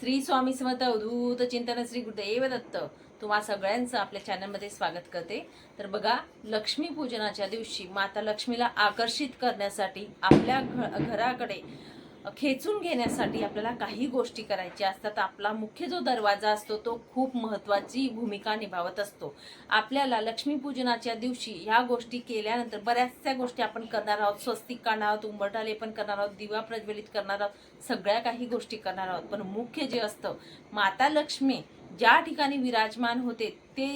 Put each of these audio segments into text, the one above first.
श्री स्वामी समर्थ अवधूत चिंतन श्री गुरुदेव दत्त तुम्हा सगळ्यांचं आपल्या चॅनलमध्ये स्वागत करते. तर बघा लक्ष्मी पूजनाच्या दिवशी माता लक्ष्मीला आकर्षित करण्यासाठी आपल्या घ घराकडे खेचून घेण्यासाठी आपल्याला काही गोष्टी करायच्या असतात. आपला मुख्य जो दरवाजा असतो तो खूप महत्त्वाची भूमिका निभावत असतो. आपल्याला लक्ष्मीपूजनाच्या दिवशी ह्या गोष्टी केल्यानंतर बऱ्याचशा गोष्टी आपण करणार आहोत. स्वस्तिक काढणार आहोत उंबरटा पण करणार आहोत दिवा प्रज्वलित करणार आहोत सगळ्या काही गोष्टी करणार आहोत. पण मुख्य जे असतं माता लक्ष्मी ज्या ठिकाणी विराजमान होते ते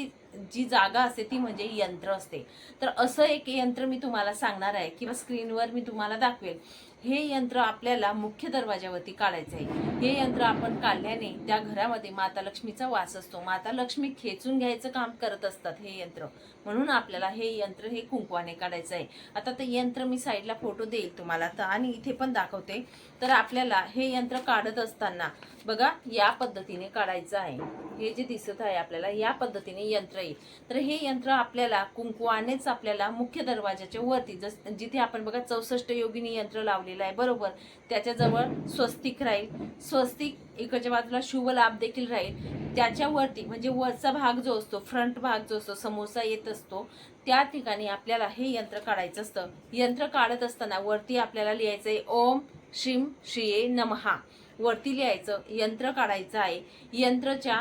जी जागा असते ती म्हणजे यंत्र असते. तर असं एक यंत्र मी तुम्हाला सांगणार आहे किंवा स्क्रीनवर मी तुम्हाला दाखवेल. हे यंत्र आपल्याला मुख्य दरवाजावरती काढायचं आहे. हे यंत्र आपण काढल्याने त्या घरामध्ये माता लक्ष्मीचा वास असतो. माता लक्ष्मी खेचून घ्यायचं काम करत असतात हे यंत्र. म्हणून आपल्याला हे यंत्र हे कुंकवाने काढायचं आहे. आता ते यंत्र मी साईडला फोटो देईल तुम्हाला. तर आणि इथे पण दाखवते. तर आपल्याला हे यंत्र काढत असताना बघा या पद्धतीने काढायचं आहे. हे जे दिसत आहे आपल्याला या पद्धतीने यंत्र येईल. तर हे यंत्र आपल्याला कुंकवानेच आपल्याला मुख्य दरवाजाच्या वरती जस जिथे आपण बघा चौसष्ट योगिनी यंत्र लावलेलं आहे बरोबर? त्याच्याजवळ स्वस्तिक राहील. स्वस्तिक इकडच्या बाजूला शुभ लाभ देखील राहील. त्याच्यावरती म्हणजे वरचा भाग जो असतो फ्रंट भाग जो असतो समोरचा येत असतो त्या ठिकाणी आपल्याला हे यंत्र काढायचं असतं. यंत्र काढत असताना वरती आपल्याला लिहायचं आहे ओम श्रीम श्रीये नमहा. वरती लिहायचं यंत्र काढायचं आहे. यंत्रच्या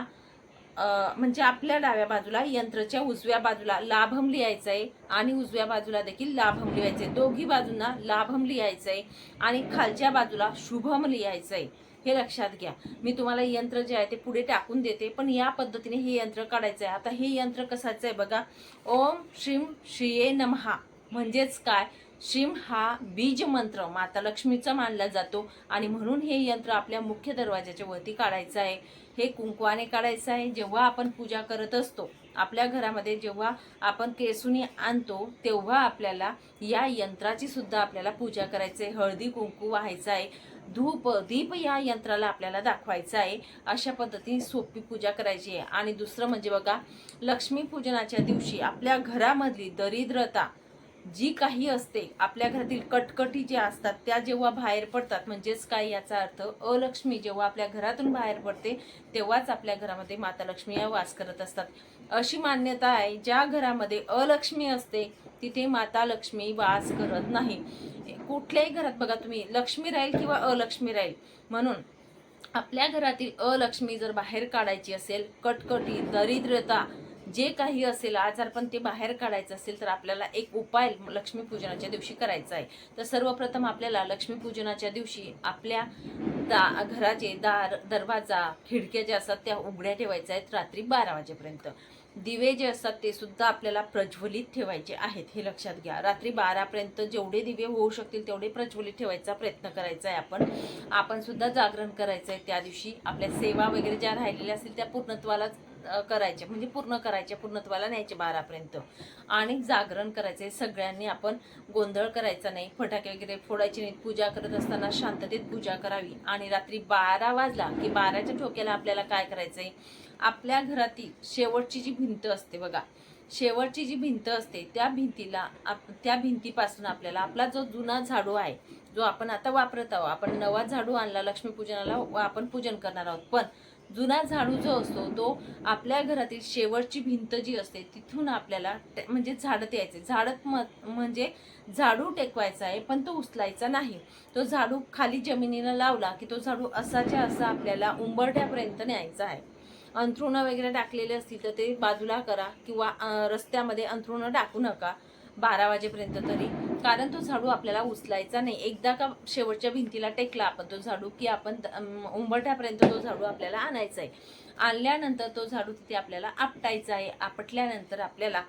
म्हणजे आपल्या डाव्या बाजूला यंत्रच्या उजव्या बाजूला लाभम लिहायचं आहे आणि उजव्या बाजूला देखील लाभम लिहायचं आहे. दोघी बाजूंना लाभम लिहायचं आहे आणि खालच्या बाजूला शुभम लिहायचं आहे. हे लक्षात घ्या. मी तुम्हाला यंत्र जे आहे ते पुढे टाकून देते पण या पद्धतीने हे यंत्र काढायचं आहे. आता हे यंत्र कसायचं आहे बघा. ओम श्रीम श्रीये नमहा. म्हणजेच काय? श्रीम हा बीज मंत्र माता लक्ष्मीचा मानला जातो आणि म्हणून हे यंत्र आपल्या मुख्य दरवाजाच्या वरती काढायचं आहे. हे कुंकवाने काढायचं आहे. जेव्हा आपण पूजा करत असतो आपल्या घरामध्ये जेव्हा आपण केसुनी आणतो तेव्हा आपल्याला या यंत्राची सुद्धा आपल्याला पूजा करायची आहे. हळदी कुंकू व्हायचं आहे. धूप दीप या यंत्राला आपल्याला दाखवायचं आहे. अशा पद्धतीने सोपी पूजा करायची आहे. आणि दुसरं म्हणजे बघा लक्ष्मीपूजनाच्या दिवशी आपल्या घरामधली दरिद्रता जी काही असते आपल्या घरातील कटकटी ज्या असतात त्या जेव्हा बाहेर पडतात म्हणजेच काय याचा अर्थ अलक्ष्मी जेव्हा आपल्या घरातून बाहेर पडते तेव्हाच आपल्या घरामध्ये माता लक्ष्मी या वास करत असतात. अशी मान्यता आहे ज्या घरामध्ये अलक्ष्मी असते तिथे माता लक्ष्मी वास करत नाही. कुठल्याही घरात बघा तुम्ही लक्ष्मी राहील किंवा अलक्ष्मी राहील म्हणून आपल्या घरातील अलक्ष्मी जर बाहेर काढायची असेल कटकटी दरिद्रता जे काही असेल आजारपण ते बाहेर काढायचं असेल तर आपल्याला एक उपाय लक्ष्मीपूजनाच्या दिवशी करायचा आहे. तर सर्वप्रथम आपल्याला लक्ष्मीपूजनाच्या दिवशी आपल्या दा घराचे दार दरवाजा खिडक्या ज्या असतात त्या उघड्या ठेवायच्या आहेत रात्री बारा वाजेपर्यंत. दिवे जे असतात ते सुद्धा आपल्याला प्रज्वलित ठेवायचे आहेत हे लक्षात घ्या. रात्री बारापर्यंत जेवढे दिवे होऊ शकतील तेवढे प्रज्वलित ठेवायचा प्रयत्न करायचा आहे आपण. आपण सुद्धा जागरण करायचं आहे त्या दिवशी आपल्या सेवा वगैरे ज्या राहिलेल्या असतील त्या पूर्णत्वालाच करायचे करायच्या म्हणजे पूर्ण करायच्या पूर्णत्वाला न्यायचे बारापर्यंत. आणि जागरण करायचे सगळ्यांनी आपण गोंधळ करायचा नाही. फटाके वगैरे फोडायचे नाहीत. पूजा करत असताना शांततेत पूजा करावी. आणि रात्री बारा वाजला की बाराच्या ठोक्याला आपल्याला काय करायचं आहे आपल्या घरातील शेवटची जी भिंत असते बघा शेवटची जी भिंत असते त्या भिंतीला आप त्या भिंतीपासून आपल्याला आपला जो जुना झाडू आहे जो आपण आता वापरत आहोत. आपण नवा झाडू आणला लक्ष्मीपूजनाला व आपण पूजन करणार आहोत. पण जुना झाडू जो असतो तो आपल्या घरातील शेवटची भिंत जी असते तिथून आपल्याला म्हणजे झाडत यायचे झाडत म म्हणजे झाडू टेकवायचा आहे पण तो उचलायचा नाही. तो झाडू खाली जमिनीला लावला की तो झाडू असाच्या असा आपल्याला उंबरट्यापर्यंत न्यायचा आहे. अंथरुणं वगैरे टाकलेले असतील तर ते बाजूला करा किंवा रस्त्यामध्ये अंथरुणं टाकू नका. बारा वाजेपर्यंत तरी. कारण तो झाडू आपल्याला उचलायचा नाही. एकदा का शेवटच्या भिंतीला टेकला आपण तो झाडू की आपण उंबरठ्यापर्यंत तो झाडू आपल्याला आणायचा आहे. आणल्यानंतर तो झाडू तिथे आपल्याला आपटायचा आहे. आपटल्यानंतर आपल्याला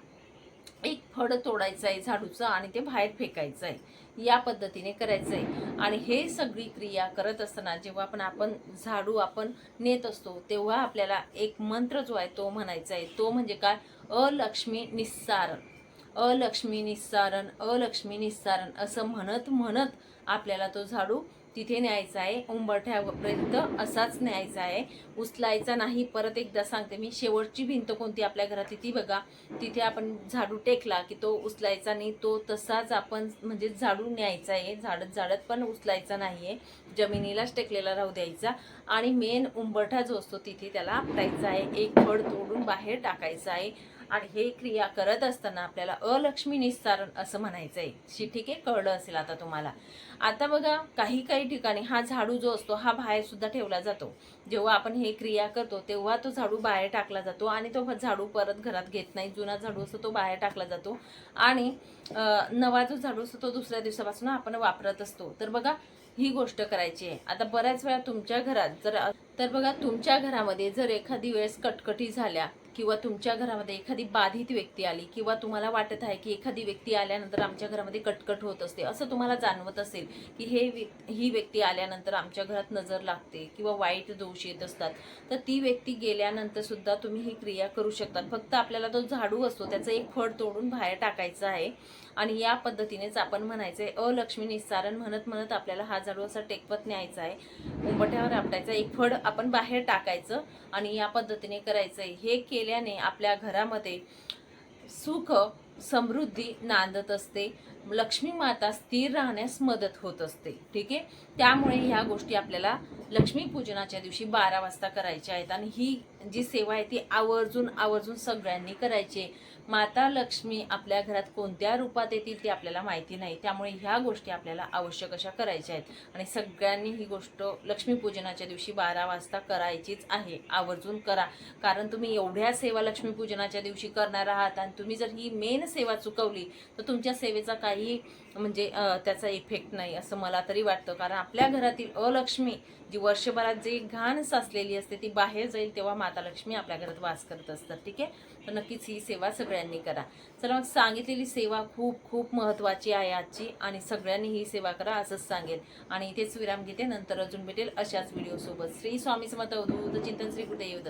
एक फड तोडायचं आहे झाडूचं आणि ते बाहेर फेकायचं आहे. या पद्धतीने करायचं आहे. आणि हे सगळी क्रिया करत असताना जेव्हा पण आपण झाडू आपण नेत असतो तेव्हा आपल्याला एक मंत्र जो आहे तो म्हणायचा आहे. तो म्हणजे काय? अलक्ष्मी निस्सारण. अलक्ष्मी निस्सारण अलक्ष्मी निस्सारण असं म्हणत म्हणत आपल्याला तो झाडू तिथे न्यायचा आहे. उंबरठ्यापर्यंत असाच न्यायचा आहे. उचलायचा नाही. परत एकदा सांगते मी शेवटची भिंत कोणती आपल्या घरात ती बघा. तिथे आपण झाडू टेकला की तो उचलायचा नाही. तो तसाच आपण म्हणजे झाडू न्यायचा आहे. झाडत झाडत पण उचलायचा नाही आहे जमिनीलाच टेकलेला राहू द्यायचा. आणि मेन उंबरठा जो असतो तिथे त्याला आपटायचा आहे. एक फळ तोडून बाहेर टाकायचा आहे. आणि हे क्रिया करत असताना आपल्याला अलक्ष्मी निस्तारण असं म्हणायचं आहे शी ठीक आहे? कळलं असेल आता तुम्हाला. आता बघा काही काही ठिकाणी हा झाडू जो असतो हा बाहेर सुद्धा ठेवला जातो. जेव्हा आपण हे क्रिया करतो तेव्हा तो झाडू बाहेर टाकला जातो आणि तो झाडू परत घरात घेत नाही. जुना झाडू असतो तो बाहेर टाकला जातो. आणि नवा जो झाडू असतो तो दुसऱ्या दिवसापासून आपण वापरत असतो. तर बघा ही गोष्ट करायची आहे. आता बऱ्याच वेळा तुमच्या घरात जर तर बघा तुमच्या घरामध्ये जर एखादी वेळेस कटकटी झाल्या किंवा तुमच्या घरामध्ये एखादी बाधित व्यक्ती आली किंवा तुम्हाला वाटत आहे की एखादी व्यक्ती आल्यानंतर आमच्या घरामध्ये कटकट होत असते असं तुम्हाला जाणवत असेल की हे व्य- ही व्यक्ती आल्यानंतर आमच्या घरात नजर लागते किंवा वाईट दोष येत असतात तर ती व्यक्ती गेल्यानंतर सुद्धा तुम्ही ही क्रिया करू शकतात. फक्त आपल्याला तो झाडू असतो त्याचं एक फळ तोडून बाहेर टाकायचं आहे आणि या पद्धतीनेच आपण म्हणायचं आहे अलक्ष्मी निस्सारण म्हणत म्हणत आपल्याला हा झाडू असा टेकवत न्यायचा आहे. उंबट्यावर आपटायचा एक फळ आपण बाहेर टाकायचं आणि या पद्धतीने करायचं आहे हे के केल्याने आपल्या घरामध्ये सुख समृद्धी नांदत असते. लक्ष्मी माता स्थिर राहण्यास मदत होत असते ठीक आहे? त्यामुळे ह्या गोष्टी आपल्याला लक्ष्मीपूजनाच्या दिवशी बारा वाजता करायच्या आहेत आणि ही जी सेवा आहे ती आवर्जून आवर्जून सगळ्यांनी करायची आहे. माता लक्ष्मी आपल्या घरात कोणत्या रूपात येतील ते आपल्याला माहिती नाही. त्यामुळे ह्या गोष्टी आपल्याला आवश्यक अशा करायच्या आहेत. आणि सगळ्यांनी ही गोष्ट लक्ष्मीपूजनाच्या दिवशी बारा वाजता करायचीच आहे. आवर्जून करा. कारण तुम्ही एवढ्या सेवा लक्ष्मीपूजनाच्या दिवशी करणार आहात आणि तुम्ही जर ही मेन सेवा चुकवली तर तुमच्या सेवेचा काय काही म्हणजे त्याचा इफेक्ट नाही असं मला तरी वाटतं. कारण आपल्या घरातील अलक्ष्मी जी वर्षभरात जी घाण साचलेली असते ती बाहेर जाईल तेव्हा माता लक्ष्मी आपल्या घरात वास करत असतात. ठीक आहे? तर नक्कीच ही सेवा सगळ्यांनी करा. चला मग सांगितलेली सेवा खूप खूप महत्त्वाची आहे आजची आणि सगळ्यांनी ही सेवा करा असंच सांगेल आणि इथेच विराम घेते. नंतर अजून भेटेल अशाच व्हिडिओसोबत श्री स्वामी समर्थ अवधूत चिंतन श्री गुरुदेव दत्त.